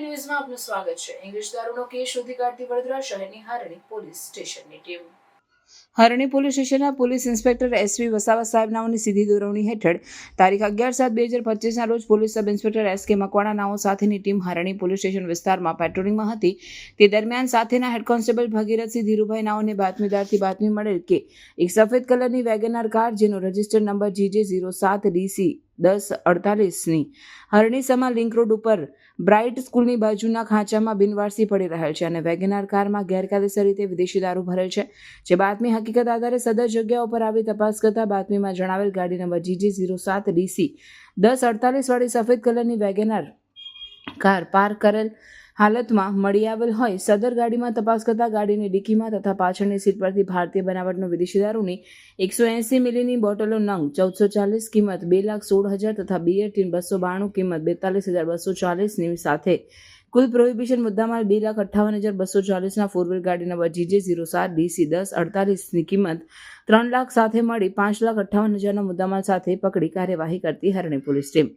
Today ન્યૂઝમાં આપનું સ્વાગત છે. ઇંગ્લિશ દારૂનો કેસ શોધી કાઢતી વડોદરા શહેરની હારણી પોલીસ સ્ટેશનની ટીમ. હરણી પોલીસ સ્ટેશનના police inspector S V Vasava સાહેબ નાઓની સીધી દોરવણી હેઠળ તારીખ અગિયાર સાત બે હજાર પચીસના રોજ police sub inspector S K Makwana નાઓ સાથેની ટીમ હરણી પોલીસ સ્ટેશન વિસ્તારમાં પેટ્રોલિંગમાં હતી. તે દરમિયાન સાથેના હેડ કોન્સ્ટેબલ ભગીરથસિંહ ધીરુભાઈ નાઓને બાતમીદારથી બાતમી મળેલ કે એક સફેદ કલરની વેગેનાર કાર જેનો registered number G J zero સાત ડીસી દસ અડતાલીસની. હરણી સમા લિંક રોડ ઉપર બ્રાઇટ સ્કૂલની બાજુના ખાંચામાં બિનવારસી પડી રહેલ છે અને વેગેનાર કારમાં ગેરકાયદેસર રીતે વિદેશી દારૂ ભરેલ છે. જે બાતમી હકીકત આધારે સદર જગ્યા ઉપર આવી તપાસ કરતા બાતમીમાં જણાવેલ ગાડી નંબર જીજી ઝીરો સાત ડીસી દસ અડતાલીસ વાળી સફેદ કલરની વેગેનાર કાર પાર્ક કરેલ હાલતમાં મળી આવેલ હોય, સદર ગાડીમાં તપાસ કરતા ગાડીની ડિક્કીમાં તથા પાછળની સીટ પરથી ભારતીય બનાવટનો વિદેશી દારૂની એકસો એંસી મિલીની બોટલો નંગ, ચૌદસો ચાલીસ કિંમત, બે લાખ સોળ હજાર તથા બીએટીન ટીન બસો બાણું કિંમત, બેતાલીસ હજાર બસો ચાલીસની સાથે. કુલ પ્રોહિબિશન મુદ્દામાલ બે લાખ અઠ્ઠાવન હજાર બસો ચાલીસના ફોર વ્હીલ ગાડી નંબર જીજે ઝીરો સાત, ડીસી દસ, અડતાલીસની કિંમત ત્રણ લાખ સાથે મળી, પાંચ લાખ અઠ્ઠાવન હજારના મુદ્દામાલ સાથે પકડી કાર્યવાહી કરતી હરણી પોલીસ ટીમ.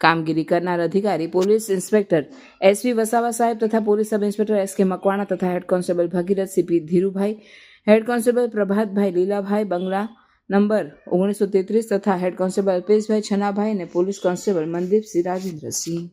કામગીરી કરનાર અધિકારી, પોલીસ ઇન્સ્પેક્ટર એસવી વસાવા સાહેબ તથા police sub inspector S K Makwana તથા head constable Bhagirath C P Dhirubhai, head constable Prabhatbhai Lilabhai બંગલા નંબર ઓગણીસો તેત્રીસ તથા હેડ કોન્સ્ટેબલ અલ્પેશભાઈ છનાભાઈ અને પોલીસ કોન્સ્ટેબલ મનદીપસિંહ રાજેન્દ્રસિંહ.